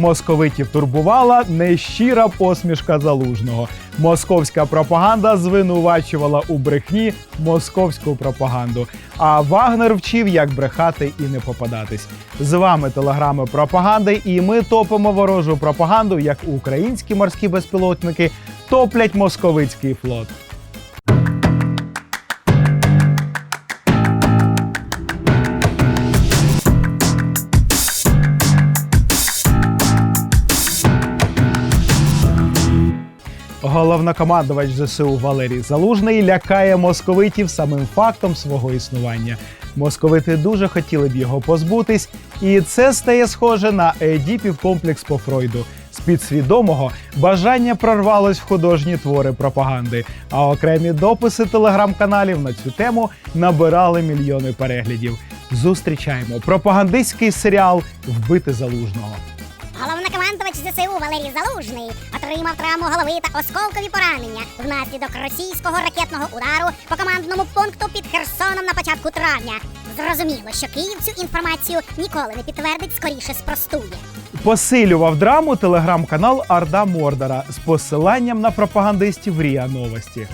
Московитів турбувала нещира посмішка залужного. Московська пропаганда звинувачувала у брехні московську пропаганду. А Вагнер вчив, як брехати і не попадатись. З вами телеграми пропаганди, і ми топимо ворожу пропаганду, як українські морські безпілотники топлять московицький флот. Головнокомандувач ЗСУ Валерій Залужний лякає московитів самим фактом свого існування. Московити дуже хотіли б його позбутись, і це стає схоже на Едіпів комплекс по Фройду. З підсвідомого бажання прорвалось в художні твори пропаганди, а окремі дописи телеграм-каналів на цю тему набирали мільйони переглядів. Зустрічаємо пропагандистський серіал Вбити залужного. Головнокомандувач ЗСУ Валерій Залужний отримав травму голови та осколкові поранення внаслідок російського ракетного удару по командному пункту під Херсоном на початку травня. Зрозуміло, що Київ цю інформацію ніколи не підтвердить, скоріше спростує. Посилював драму телеграм-канал Арда Мордора з посиланням на пропагандистів Ріа Новості.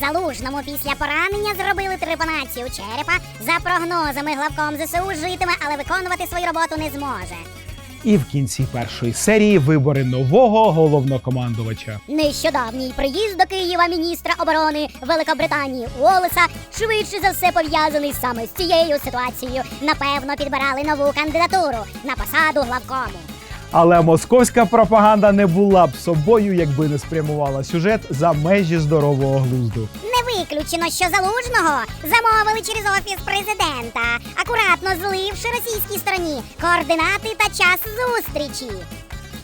Залужному після поранення зробили трепанацію черепа. За прогнозами главком ЗСУ житиме, але виконувати свою роботу не зможе. І в кінці першої серії вибори нового головнокомандувача. Нещодавній приїзд до Києва міністра оборони Великобританії Уоллеса швидше за все пов'язаний саме з цією ситуацією. Напевно, підбирали нову кандидатуру на посаду главкому. Але московська пропаганда не була б собою, якби не спрямувала сюжет за межі здорового глузду. Не виключено, що залужного замовили через офіс президента, акуратно зливши російській стороні координати та час зустрічі.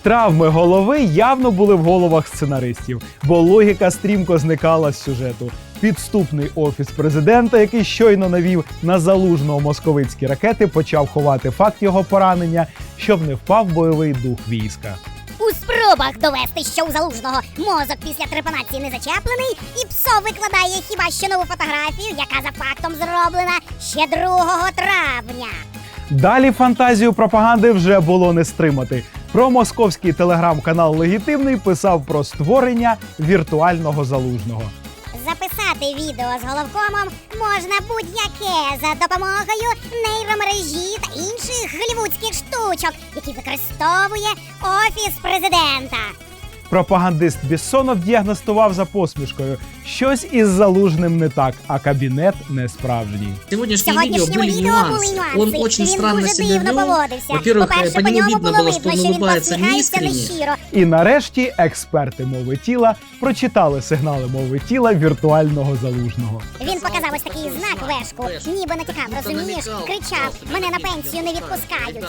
Травми голови явно були в головах сценаристів, бо логіка стрімко зникала з сюжету. Підступний офіс президента, який щойно навів на залужного московицькі ракети, почав ховати факт його поранення, щоб не впав бойовий дух війська. У спробах довести, що у залужного мозок після трепанації не зачеплений, і ПСО викладає хіба що нову фотографію, яка за фактом зроблена ще 2 травня. Далі фантазію пропаганди вже було не стримати. Про московський телеграм-канал Легітимний писав про створення віртуального залужного. Записати відео з головкомом можна будь-яке за допомогою нейромережі та інших голівудських штучок, які використовує офіс президента. Пропагандист Біссонов діагностував за посмішкою. Щось із залужним не так, а кабінет не справжній. Сегодняшнее В видео сьогоднішньому были відео були нюансы. нюанси. Он очень він странно дуже себя дивно вел. поводився. Во-первых, По-перше, по по нему ньому видно було было, что видно, он що він улыбается посміхається неискренне. нещиро. І нарешті експерти мови тіла прочитали сигнали мови тіла віртуального залужного. Він показав ось такий знак вешку, ніби натякав, розумієш? Кричав, мене на пенсію не відпускають.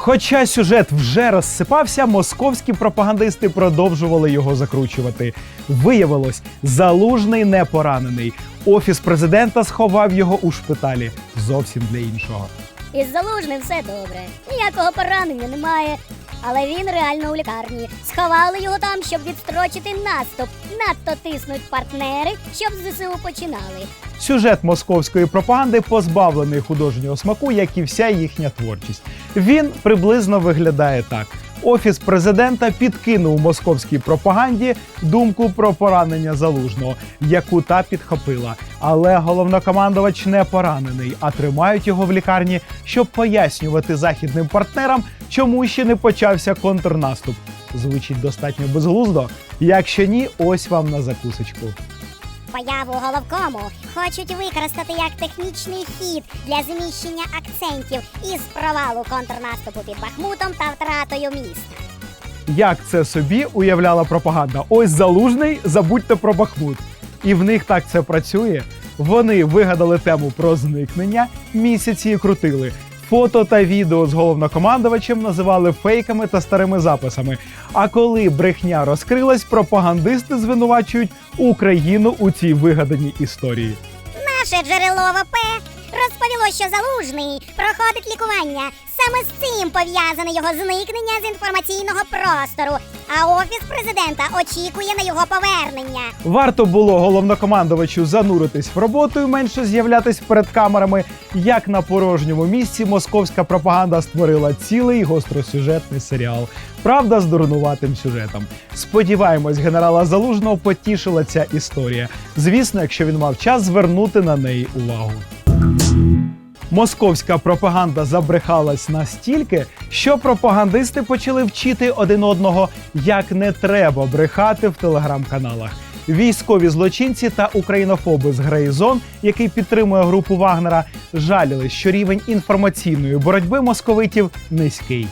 Хоча сюжет вже розсипався, московські пропагандисти продовжували його закручувати. Виявилось, залужний не поранений. Офіс президента сховав його у шпиталі зовсім для іншого. Із залужним все добре. Ніякого поранення немає. Але він реально у лікарні. Сховали його там, щоб відстрочити наступ. Надто тиснуть партнери, щоб ЗСУ починали. Сюжет московської пропаганди позбавлений художнього смаку, як і вся їхня творчість. Він приблизно виглядає так: офіс президента підкинув московській пропаганді думку про поранення залужного, яку та підхопила. Але головнокомандувач не поранений, а тримають його в лікарні, щоб пояснювати західним партнерам, чому ще не почався контрнаступ. Звучить достатньо безглуздо. Якщо ні, ось вам на закусочку. Появу головкому хочуть використати як технічний хід для зміщення акцентів із провалу контрнаступу під Бахмутом та втратою міста. Як це собі уявляла пропаганда? Ось залужний, забудьте про Бахмут. І в них так це працює. Вони вигадали тему про зникнення, місяці і крутили. Фото та відео з головнокомандувачем називали фейками та старими записами. А коли брехня розкрилась, пропагандисти звинувачують Україну у цій вигаданій історії. Наше джерело ВП розповіло, що залужний проходить лікування. Саме з цим пов'язане його зникнення з інформаційного простору. А офіс президента очікує на його повернення. Варто було головнокомандувачу зануритись в роботу і менше з'являтись перед камерами. Як на порожньому місці московська пропаганда створила цілий гостросюжетний серіал. Правда, з дурнуватим сюжетом. Сподіваємось, генерала Залужного потішила ця історія. Звісно, якщо він мав час звернути на неї увагу. Московська пропаганда забрехалась настільки, що пропагандисти почали вчити один одного, як не треба брехати в телеграм-каналах. Військові злочинці та українофоби з Грейзон, який підтримує групу Вагнера, жаліли, що рівень інформаційної боротьби московитів низький.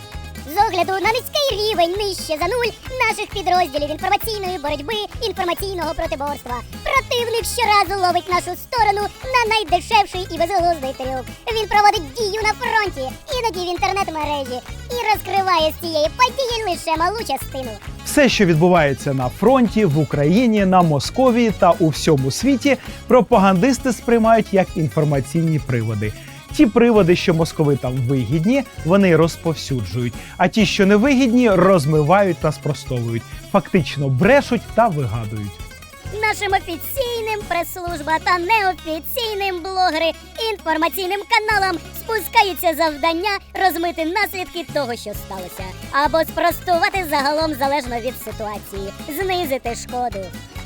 З огляду на низький рівень нижче за нуль наших підрозділів інформаційної боротьби, інформаційного протиборства. Противник щоразу ловить нашу сторону на найдешевший і безглуздий трюк. Він проводить дію на фронті, іноді в інтернет-мережі і розкриває з цієї події лише малу частину. Все, що відбувається на фронті, в Україні, на Московії та у всьому світі, пропагандисти сприймають як інформаційні приводи. Ті приводи, що московитам вигідні, вони розповсюджують, а ті, що не вигідні, розмивають та спростовують, фактично брешуть та вигадують. Нашим офіційним прес-служба та неофіційним блогери інформаційним каналам спускаються завдання розмити наслідки того, що сталося, або спростувати загалом залежно від ситуації, знизити шкоду.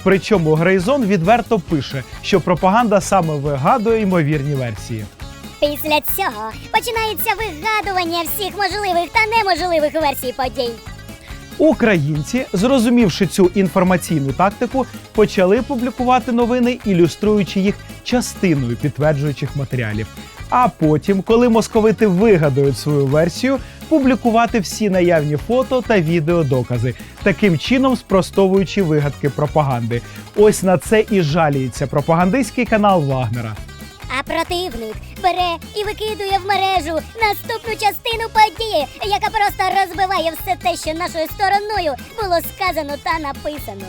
Причому Грейзон відверто пише, що пропаганда саме вигадує ймовірні версії. Після цього починається вигадування всіх можливих та неможливих версій подій. Українці, зрозумівши цю інформаційну тактику, почали публікувати новини, ілюструючи їх частиною підтверджуючих матеріалів. А потім, коли московити вигадають свою версію, публікувати всі наявні фото та відеодокази, таким чином спростовуючи вигадки пропаганди. Ось на це і жаліється пропагандистський канал Вагнера. Противник бере і викидує в мережу наступну частину події, яка просто розбиває все те, що нашою стороною було сказано та написано.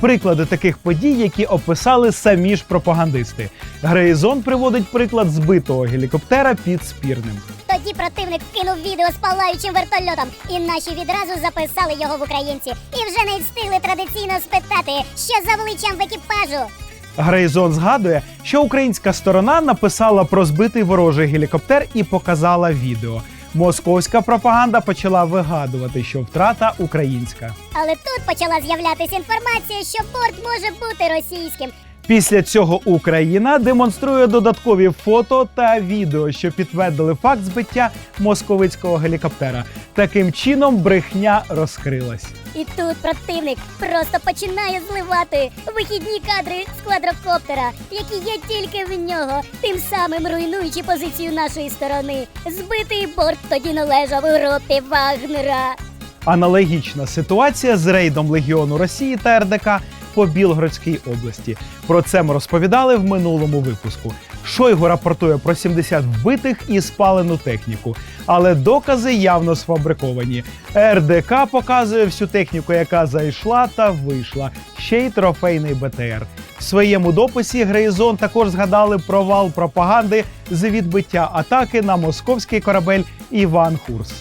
Приклади таких подій, які описали самі ж пропагандисти. Грейзон приводить приклад збитого гелікоптера під спірним. Тоді противник вкинув відео з палаючим вертольотом, і наші відразу записали його в українці. І вже не встигли традиційно спитати, що за обличчям в екіпажу. Грейзон згадує, що українська сторона написала про збитий ворожий гелікоптер і показала відео. Московська пропаганда почала вигадувати, що втрата українська. Але тут почала з'являтися інформація, що борт може бути російським. Після цього Україна демонструє додаткові фото та відео, що підтвердили факт збиття московицького гелікоптера. Таким чином брехня розкрилась. І тут противник просто починає зливати вихідні кадри з квадрокоптера, які є тільки в нього, тим самим руйнуючи позицію нашої сторони. Збитий борт тоді належав групі Вагнера. Аналогічна ситуація з рейдом Легіону Росії та РДК по Білгородській області. Про це ми розповідали в минулому випуску. Шойгу рапортує про 70 вбитих і спалену техніку, але докази явно сфабриковані. РДК показує всю техніку, яка зайшла та вийшла, ще й трофейний БТР. В своєму дописі Грейзон також згадали провал пропаганди з відбиття атаки на московський корабель Іван Хурс.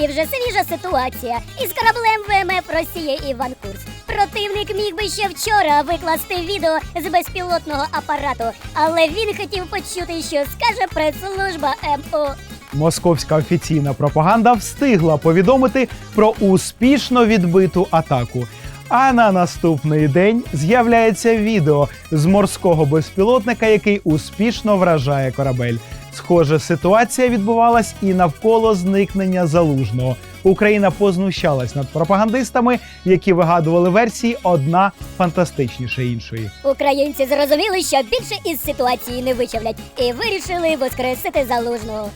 І вже свіжа ситуація із кораблем ВМФ Росія Іван Курс. Противник міг би ще вчора викласти відео з безпілотного апарату, але він хотів почути, що скаже прес-служба МО. Московська офіційна пропаганда встигла повідомити про успішно відбиту атаку. А на наступний день з'являється відео з морського безпілотника, який успішно вражає корабель. Схожа ситуація відбувалась і навколо зникнення залужного. Україна познущалась над пропагандистами, які вигадували версії одна фантастичніше іншої. Українці зрозуміли, що більше із ситуації не вичавлять, і вирішили воскресити залужного.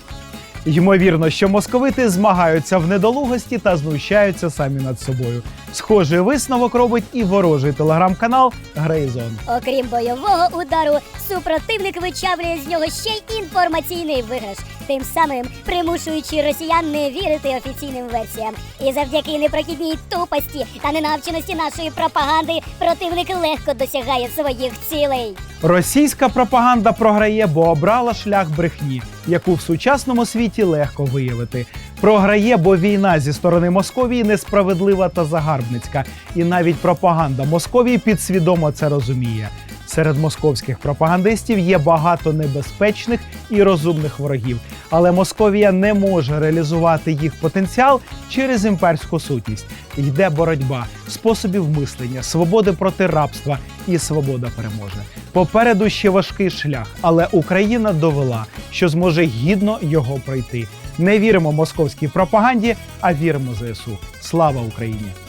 Ймовірно, що московити змагаються в недолугості та знущаються самі над собою. Схожий висновок робить і ворожий телеграм-канал Грейзон. Окрім бойового удару, супротивник вичавлює з нього ще й інформаційний виграш, тим самим примушуючи росіян не вірити офіційним версіям. І завдяки непрохідній тупості та ненавченості нашої пропаганди противник легко досягає своїх цілей. Російська пропаганда програє, бо обрала шлях брехні, яку в сучасному світі легко виявити. Програє, бо війна зі сторони Московії несправедлива та загарбницька, і навіть пропаганда Московії підсвідомо це розуміє. Серед московських пропагандистів є багато небезпечних і розумних ворогів, але Московія не може реалізувати їх потенціал через імперську сутність. Йде боротьба способів мислення, свободи проти рабства, і свобода переможе. Попереду ще важкий шлях, але Україна довела, що зможе гідно його пройти. Не віримо московській пропаганді, а віримо ЗСУ. Слава Україні!